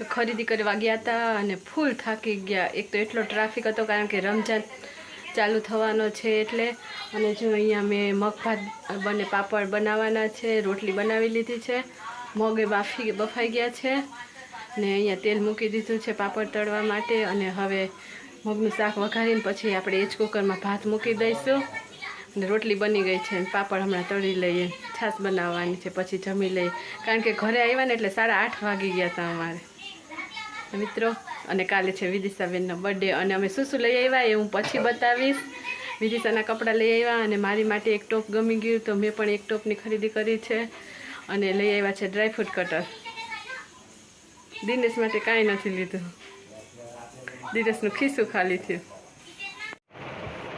તો ખરીદી કરવા ગયા હતા અને ફૂલ થાકી ગયા. એક તો એટલો ટ્રાફિક હતો કારણ કે રમઝાન ચાલુ થવાનો છે એટલે. અને જો અહીંયા મેં મગભાત બને પાપડ બનાવવાના છે, રોટલી બનાવી લીધી છે. મગે બાફી બફાઈ ગયા છે. ને અહીંયા તેલ મૂકી દીધું છે પાપડ તળવા માટે. અને હવે મગનું શાક વઘારીને પછી આપણે એજ કુકરમાં ભાત મૂકી દઈશું. અને રોટલી બની ગઈ છે પાપડ હમણાં તળી લઈએ. છાશ બનાવવાની છે, પછી જમી લઈએ. કારણ કે ઘરે આવ્યા ને એટલે સાડા આઠ વાગી ગયા હતા અમારે. મિત્રો. અને કાલે છે વિદિશાબેનનો બર્થડે અને અમે શું શું લઈ આવ્યા એ હું પછી બતાવીશ. વિદિશાના કપડાં લઈ આવ્યા અને મારી માટે એક ટોપ ગમી ગયું તો મેં પણ એક ટોપની ખરીદી કરી છે. અને લઈ આવ્યા છે ડ્રાયફ્રૂટ કટર દિનેશ માટે કાંઈ નથી લીધું. દિનેશનું ખીસું ખાલી થયું.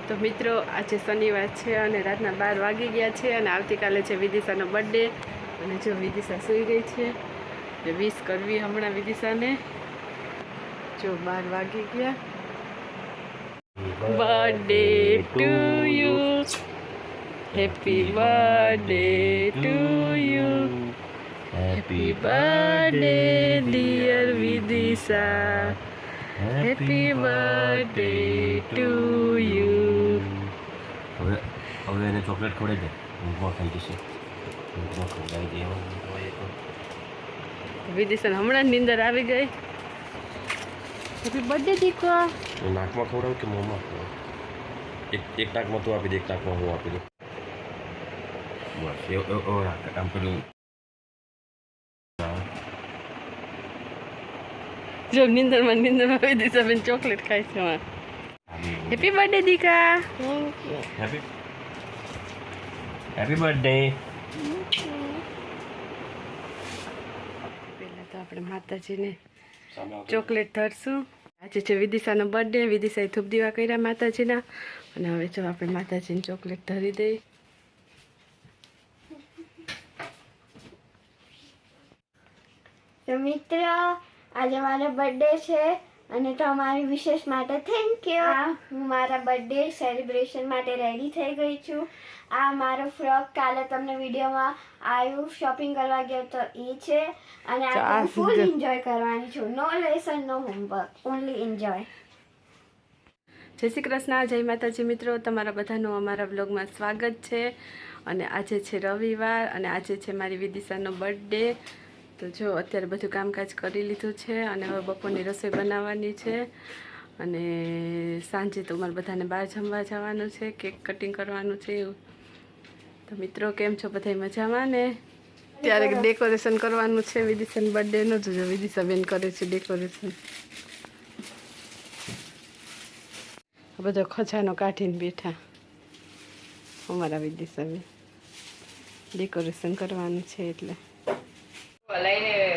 તો મિત્રો, આજે શનિવાર છે અને રાતના બાર વાગી ગયા છે અને આવતીકાલે છે વિદિશાનો બર્થડે અને જો વિદિશા સૂઈ ગઈ છે વિશ કરવી હમણાં વિદિશાને. જો બાર વાગી ગયા. Birthday to you happy birthday to you happy birthday dear Vidisha happy birthday to you હવે હવે એને ચોકલેટ ખવડે દે. ઊંઘમાં ખાઈ જશે. ઊંઘમાં ખવડાવી દે. વિદિશન હમણાં જ નીંદર આવી ગઈ. હેપી બર્થડે દીકો હું નાકમાં ખવડાવું કે મોંમાં ખવડાવું એક એક નાકમાં તું આપી દે એક નાકમાં હું આપી દઉં બસ એવું એવું- એવું રાખ આમ પેલું જો નીંદરમાં નીંદરમાં વિદિશા બેન ચોકલેટ ખાય છે એમાં હેપી બર્થડે દીકા હેપી હેપી બર્થડે પહેલાં તો આપણે માતાજીને ચોકલેટ ધરશું. આજે છે વિદિશાનો બર્થડે વિદિશાએ ધૂપ દીવા કર્યા માતાજીના. અને હવે જો આપણે માતાજીને ચોકલેટ ધરી દઈ તો મિત્રો આજે મારો બર્થડે છે. અને તમારી વિશેષ માટે થેન્ક યુ હું. મારા બર્થડે સેલિબ્રેશન માટે રેડી થઈ ગઈ છું. આ મારો ફ્રોક કાલે તમને વિડીયોમાં આવ્યું શોપિંગ કરવા ગયો તો એ છે. અને આ આ ફૂલ એન્જોય કરવાની છું. No lesson no homework only enjoy જય શ્રી કૃષ્ણ જય માતાજી મિત્રો. તમારા બધાનું અમારા બ્લોગમાં સ્વાગત છે. અને આજે છે રવિવાર અને આજે છે મારી વિદિશાનો બર્થડે તો જો અત્યારે બધું કામકાજ કરી લીધું છે અને હવે બપોરની રસોઈ બનાવવાની છે અને સાંજે તો મારે બધાને બહાર જમવા જવાનું છે કેક કટિંગ કરવાનું છે એવું. તો મિત્રો કેમ છો? બધા મજામાં ને? ત્યારે ડેકોરેશન કરવાનું છે વિદિશન બર્થડેનું જો વિદિશા બેન કરે છે ડેકોરેશન. આ બધો ખજાનો કાઢીને બેઠા. અમારા વિદેશાબેન. ડેકોરેશન કરવાનું છે એટલે.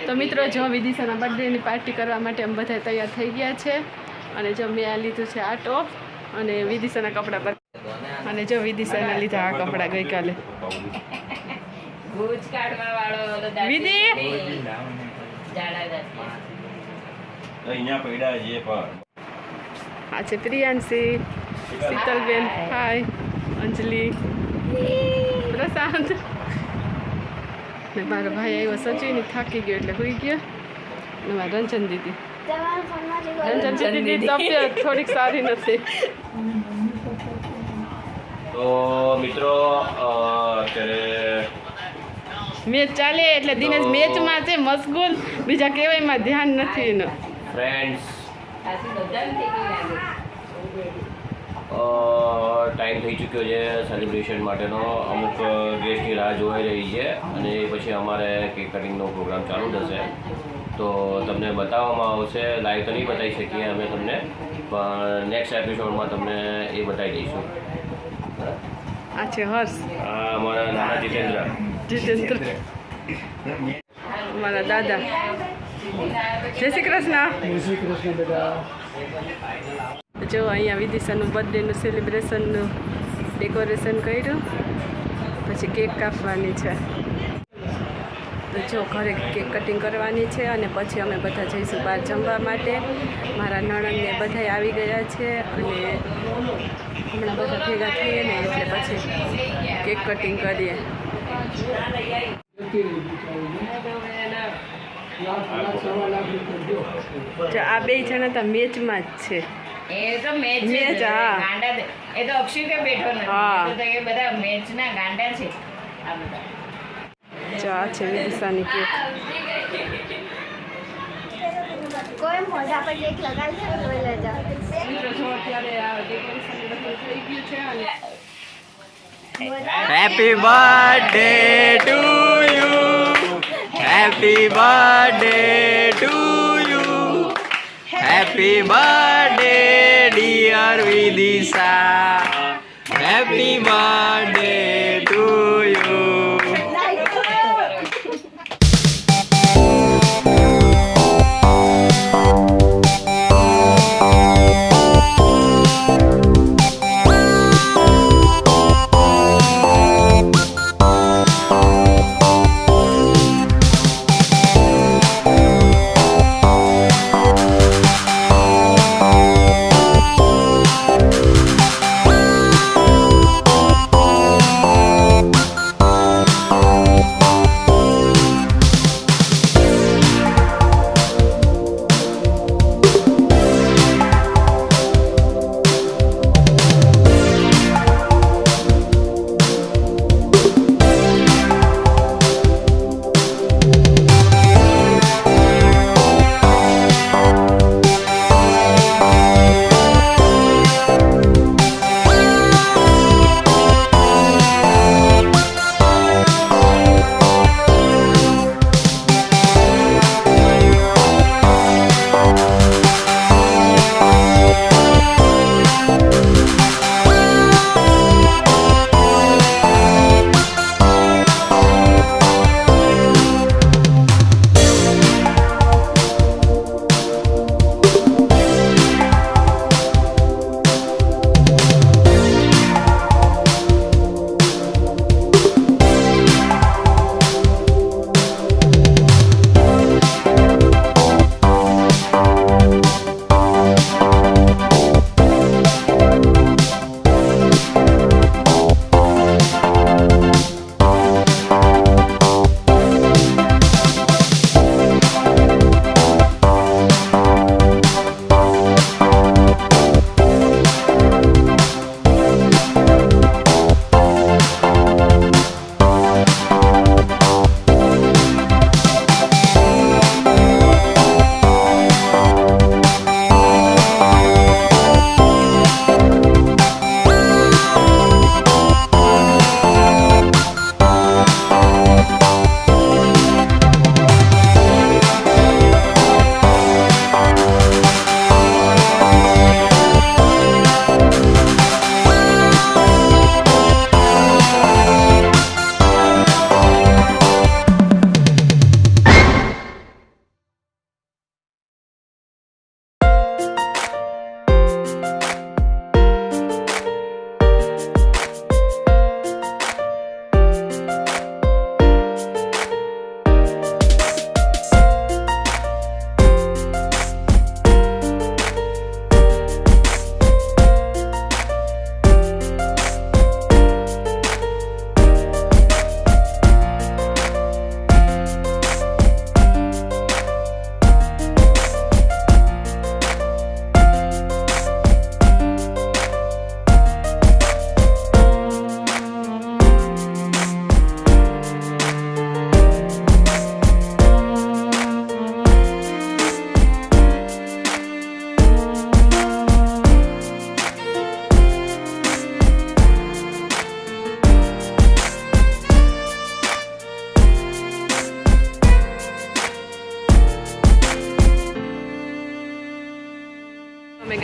તો મિત્રો જો વિદિશાના બર્થડેની પાર્ટી કરવા માટે અમે બધા તૈયાર થઈ ગયા છે. અને જો મેં આ લીધું છે આ ટોપ અને વિદિશાના કપડાં પર. અને જો વિદિશાના લીધા આ કપડાં ગઈકાલે. આ છે પ્રિયાંશી શીતલબેન હાય અંજલિ પ્રશાંત. ને મારો ભાઈ આવ્યો સચિન થાકી ગયો એટલે હોઈ ગયો. ને મારા રંજન દીદી. રંજન દીદી તબિયત થોડીક સારી નથી. તો મિત્રો અત્યારે મેચ ચાલે એટલે દિનેશ મેચમાં છે મશગુલ. બીજા કહેવાયમાં ધ્યાન નથી એનું. ફ્રેન્ડ્સ ટાઈમ થઈ ચૂક્યો છે સેલિબ્રેશન માટેનો. અમુક ગેસ્ટની રાહ જોવાઈ રહી છે અને પછી અમારે કેક કટિંગનો પ્રોગ્રામ ચાલુ થશે. તો તમને બતાવવામાં આવશે. લાઈવ તો નહીં બતાવી શકીએ અમે તમને પણ નેક્સ્ટ એપિસોડમાં તમને એ બતાવી દઈશું. આ છે હર્ષ. આ અમારા નાના જીતેન્દ્ર. જીતેન્દ્ર. મારા દાદા. જય શ્રી કૃષ્ણ. જો અહીંયા વિદિશાનું બર્થડેનું સેલિબ્રેશનનું ડેકોરેશન કર્યું. પછી કેક કાપવાની છે. તો જો ઘરે કેક કટિંગ કરવાની છે અને પછી અમે બધા જઈશું બહાર જમવા માટે. મારા નણંદને બધા આવી ગયા છે અને હમણાં બધા ભેગા થઈએ ને એટલે પછી કેક કટિંગ કરીએ. આ બે જણા તો મેચમાં જ છે. એ તો મેચ છે મેચ, જ. હા. ગાંડા જ. એ તો અક્ષય કે બેઠો નથી હા. એ તો એ બધા મેચના ગાંડા છે આ બધા જો આ છે વિદિશાની કેક કોઈ મોઢા પર કેક લગાવી છે જોઈ લેજો મિત્રો જો અત્યારે આ ડેકોરેશન બધું થઈ ગયું છે અને Happy dear Vidisha. Happy birthday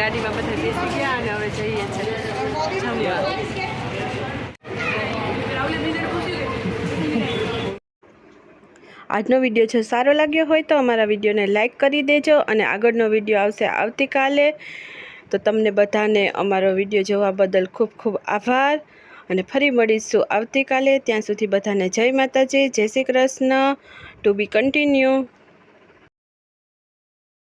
ગાડીમાં બધા બેસી ગયા અને હવે જઈએ છીએ આજનો વીડિયો જો સારો લાગ્યો હોય તો અમારા વિડીયોને લાઇક કરી દેજો અને આગળનો વીડિયો આવશે આવતીકાલે. તો તમને બધાને અમારો વીડિયો જોવા બદલ ખૂબ ખૂબ આભાર. અને ફરી મળીશું આવતીકાલે. ત્યાં સુધી બધાને જય માતાજી, જય Shri Krishna. To be continue